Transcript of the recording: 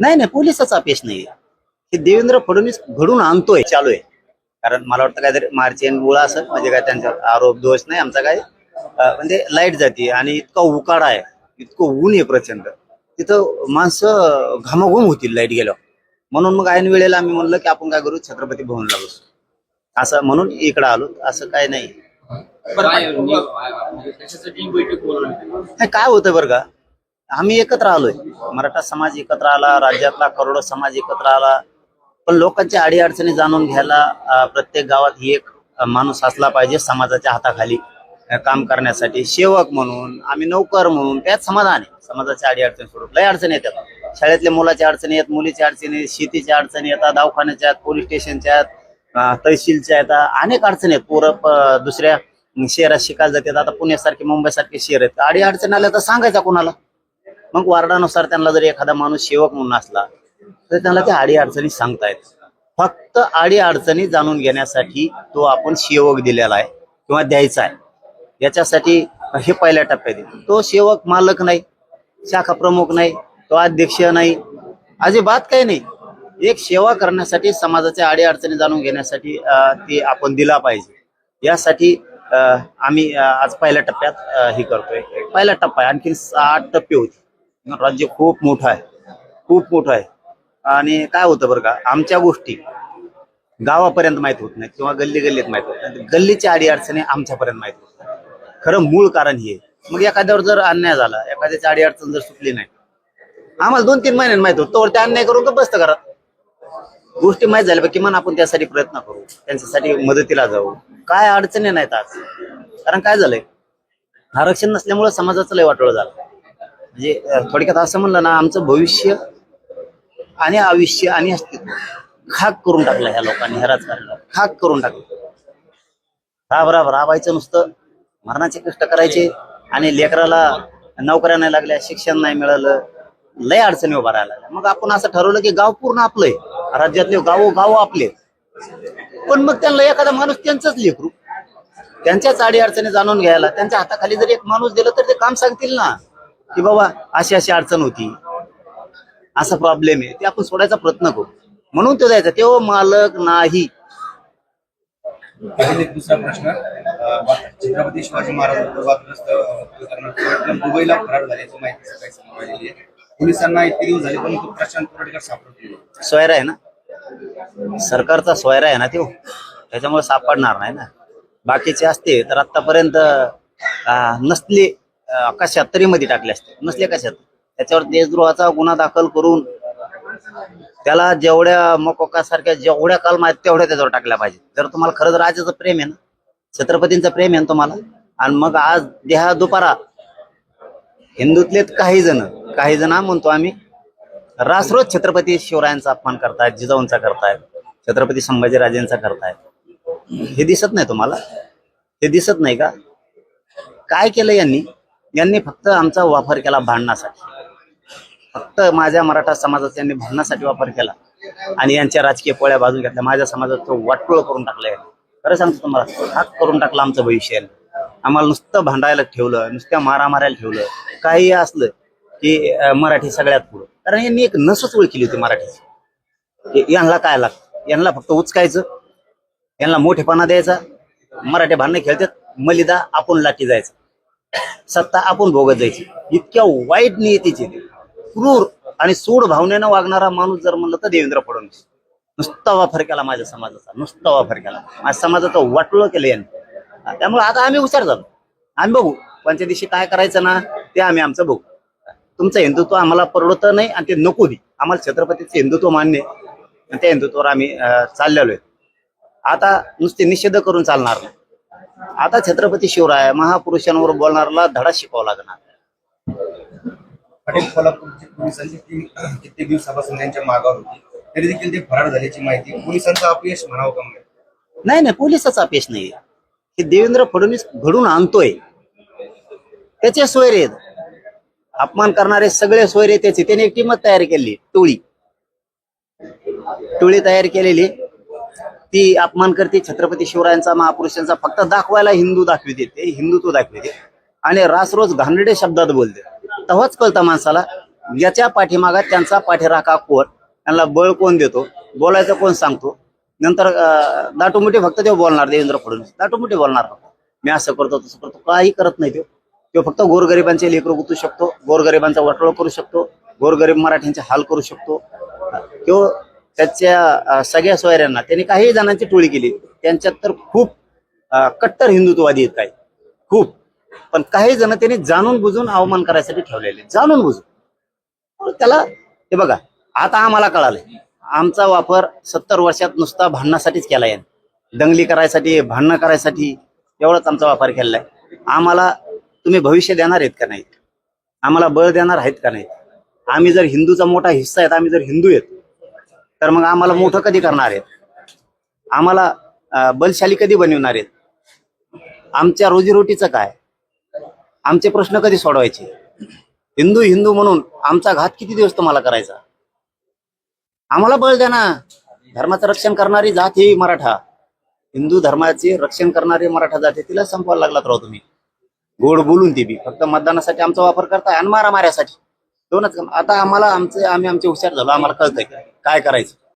नाही नाही पोलिसाचा अपेश नाही हे देवेंद्र फडणवीस घडून आणतोय चालू आहे. कारण मला वाटतं काहीतरी मार्चिन मुळा असं म्हणजे काय त्यांचा आरोप दोष नाही आमचा काय म्हणजे लाइट जाते आणि इतका उकाडा आहे इतकं ऊन आहे प्रचंड. तिथं माणसं घामाघूम होतील लाइट गेल्यावर. म्हणून मग ऐन वेळेला आम्ही म्हणलं की आपण काय करू छत्रपती भवनला बसू. असं म्हणून इकडं आलो असं काय नाही. काय म्हणजे नाही, काय होतं बरं का? आम्ही एकत्र आलोय. मराठा समाज एकत्र आला राज्यातला करोडो समाज एकत्र आला. पण लोकांच्या अडीअडचणी जाणून घ्यायला प्रत्येक गावात ही एक माणूस असला पाहिजे समाजाच्या हाताखाली काम करण्यासाठी. सेवक म्हणून आम्ही नोकर म्हणून त्यात समाधान आहे. समाजाच्या अडीअडचणी सोडून. लय अडचणी येतात. शाळेतल्या मुलाच्या अडचणी आहेत मुलीच्या अडचणी शेतीच्या अडचणी येतात दवाखान्याच्या आहेत पोलीस स्टेशनच्या आहेत तहसीलच्या येतात अनेक अडचणी आहेत. पोरं दुसऱ्या शहरात शिकायला जातात. आता पुण्यासारखे मुंबईसारखे शहर आहेत. अडी अडचणी आल्या तर सांगायचा कोणाला? मग वार्डानुसार त्यांना जर एखादा माणूस सेवक म्हणून असला तर त्यांना त्या आडी अडचणी सांगतायत. फक्त आडी अडचणी जाणून घेण्यासाठी तो आपण सेवक दिलेला आहे किंवा द्यायचा आहे. याच्यासाठी हे पहिल्या टप्प्यात तो सेवक मालक नाही शाखा प्रमुख नाही तो अध्यक्ष नाही अजिबात काही नाही. एक सेवा करण्यासाठी समाजाच्या आडी अडचणी जाणून घेण्यासाठी ते आपण दिला पाहिजे. यासाठी आम्ही आज पहिल्या टप्प्यात हे करतोय. पहिला टप्पा आहे. आणखी साठ टप्पे होते राज्य खूप मोठं आहे. खूप मोठं आहे. आणि काय होतं बरं का आमच्या गोष्टी गावापर्यंत माहीत होत नाही किंवा गल्ली गल्लीत माहीत होत नाही गल्लीच्या आडी अडचणी आमच्यापर्यंत माहीत होत नाही. खरं मूळ कारण हे. मग एखाद्यावर जर अन्याय झाला एखाद्याची आडी अडचण जर सुटली नाही आम्हाला दोन तीन महिन्यांनी माहीत होत. तोवर ते अन्याय करून का बसतं घरात. गोष्टी माहीत झाल्या किमान आपण त्यासाठी प्रयत्न करू त्यांच्यासाठी मदतीला जाऊ. काय अडचणी नाहीत आज. कारण काय झालंय? आरक्षण नसल्यामुळे समाजाचं लय वाटोळ झालं. म्हणजे थोडक्यात असं म्हणलं ना आमचं भविष्य आणि आयुष्य आणि अस्तित्व खाक करून टाकलं ह्या लोकांनी ह्या राजकारणाला. खाक करून टाकलं. राब राब राबायचं नुसतं मरणाचे कष्ट करायचे आणि लेकराला नोकऱ्या नाही लागल्या शिक्षण नाही मिळालं लय अडचणी उभा राहिला लागल्या. मग आपण असं ठरवलं की गाव पूर्ण आपलंय राज्यातले गाव गाव आपले पण मग त्यांना एखादा माणूस त्यांचंच लेकरू. त्यांच्याच अडी अडचणी जाणून घ्यायला त्यांच्या हाताखाली जर एक माणूस दिलं तर ते काम सांगतील ना. की बाबा अशी अशी अडचण होती. असा प्रॉब्लेम आहे. ते आपण सोडायचा प्रयत्न करू. म्हणून तो द्यायचा तो मालक नाही. एक दुसरा प्रश्न छत्रपती शिवाजी महाराज दुबईला फरार झाल्याची माहिती सकाळी पोलिसांना इतके दिवस झाले पण तो प्रशांत कोरडकर सापडत नाही. सोयरा आहे ना? सरकारचा सोयरा आहे ना तो? त्याच्यामुळे सापडणार नाही ना. बाकीचे असते तर आतापर्यंत नसले अं, कशात मध्ये टाकले असते. नसले कशात त्याच्यावर देशद्रोहाचा गुन्हा दाखल करून त्याला जेवढ्या मकोकासारख्या जेवढ्या कलम आहेत तेवढ्या त्याच्यावर टाकल्या पाहिजे जर तुम्हाला खरंच राजाचं प्रेम आहे ना छत्रपतींचं प्रेम आहे ना तुम्हाला आणि मग आज देहा दुपारा हिंदूतले काही जण काही जण म्हणतो आम्ही रासरोज छत्रपती शिवरायांचा अपमान करतायत जिजाऊंचा करतायत छत्रपती संभाजीराजेंचा करतायत. हे दिसत नाही तुम्हाला? हे दिसत नाही का? काय केलं यांनी? यांनी फक्त आमचा वापर केला भांडणासाठी. फक्त माझ्या मराठा समाजाचा यांनी भांडणासाठी वापर केला. आणि यांच्या राजकीय पोळ्या बाजून घेतल्या. माझ्या समाजाचं वाटोळ करून टाकलंय. खरं सांगतो तुम्हाला हाक करून टाकला आमचं भविष्य. आम्हाला नुसतं भांडायला ठेवलं नुसत्या मारा मारायला ठेवलं. काही असलं की मराठी सगळ्यात पुढं. कारण यांनी एक नसच ओळखली होती मराठीची. यांना काय लागतं यांना फक्त उचकायचं यांना मोठेपणा द्यायचा. मराठी भांडणं खेळतात मलिदा आपण लाठी जायचं. सत्ता आपण भोगत जायची. इतक्या वाईट नियतीचे. क्रूर आणि सूड भावनेनं वागणारा माणूस जर म्हणलं तर देवेंद्र फडणवीस. नुसता वापर केला माझ्या समाजाचा. नुसता वापर केला. माझ्या समाजाचं वाटलं केलं यांनी. त्यामुळे आता आम्ही हुशार झालो. आम्ही बघू. पंच्या दिवशी काय करायचं ना ते आम्ही आमचं बघू. तुमचं हिंदुत्व आम्हाला परवडत नाही आणि ते नको दे आम्हाला छत्रपतीचं हिंदुत्व मान्य आणि त्या हिंदुत्वावर आम्ही चाललेलो आहे. आता नुसते निषेध करून चालणार नाही. आता छत्रपती शिवराय महापुरुषांवर बोलणाऱ्याला धडा शिकावा लागणार. पटेल कोल्हापूरची पोलिसांची टीम कित्येक दिवसापासून त्यांच्या मागावर होती. तरी देखील ते फरार झाल्याची माहिती पोलिसांचं अपयश म्हणावं का म्हणजे नाही नाही पोलिसाचा अपेश नाही. हे देवेंद्र फडणवीस घडून आणतोय. त्याचे सोयरे अपमान करणारे सगळे सोयरे त्याचे. त्याने एक टीमच तयार केली टोळी. टोळी तयार केलेली. ती अपमान करते छत्रपती शिवरायांचा महापुरुषांचा. फक्त दाखवायला हिंदू दाखविते ते हिंदुत्व दाखविते. आणि रासरोज घाणेरडे शब्दात बोलते. तेव्हाच कळतं माणसाला याच्या पाठीमागा त्यांचा पाठीराखा कोण त्यांना बळ कोण देतो? बोलायचं कोण सांगतो? नंतर अं, फक्त ते बोलणार देवेंद्र फडणवीस. दाटूमुठी बोलणार फक्त. मी असं करतो तसं करतो काही करत नाही तो. तो फक्त गोरगरिबांचे लेकर गुतू शकतो गोरगरिबांचा वटळ करू शकतो गोरगरीब मराठ्यांचे हाल करू शकतो. तो त्याच्या सगळ्या सोयऱ्यांना त्यांनी काही जणांची टोळी केली. त्यांच्यात तर खूप कट्टर हिंदुत्ववादी आहेत काही. खूप. पण काही जण त्यांनी जाणून बुजून अवमान करायसाठी ठेवलेले. जाणून बुजून. त्याला हे बघा आता आम्हाला कळालंय. आमचा वापर सत्तर वर्षात नुसता भांडणासाठीच केला आहे दंगली करायसाठी भांडणं करायसाठी एवढाच आमचा वापर केलेला आहे आम्हाला तुम्ही भविष्य देणार आहेत का नाही? आम्हाला बळ देणार आहेत का नाही? आम्ही जर हिंदूचा मोठा हिस्सा आहेत आम्ही जर हिंदू आहेत तर मग आम्हाला मोठं कधी करणार आहेत? आम्हाला बलशाली कधी बनवणार आहेत? आमच्या रोजीरोटीचं काय? आमचे प्रश्न कधी सोडवायचे? हिंदू हिंदू म्हणून आमचा घात किती दिवस तुम्हाला करायचा? आम्हाला बळ द्या ना. धर्माचं रक्षण करणारी जात ही मराठा. हिंदू धर्माचे रक्षण करणारी मराठा जात तिला संपवायला लागलात राव तुम्ही. गोड बोलून ती बी. फक्त मतदानासाठी आमचा वापर करताय आणि मारामाऱ्यासाठी. दोनच काम. आता आम्हाला आमचे आम्ही आमचे हुशार झालो आम्हाला कळतंय काय करायचं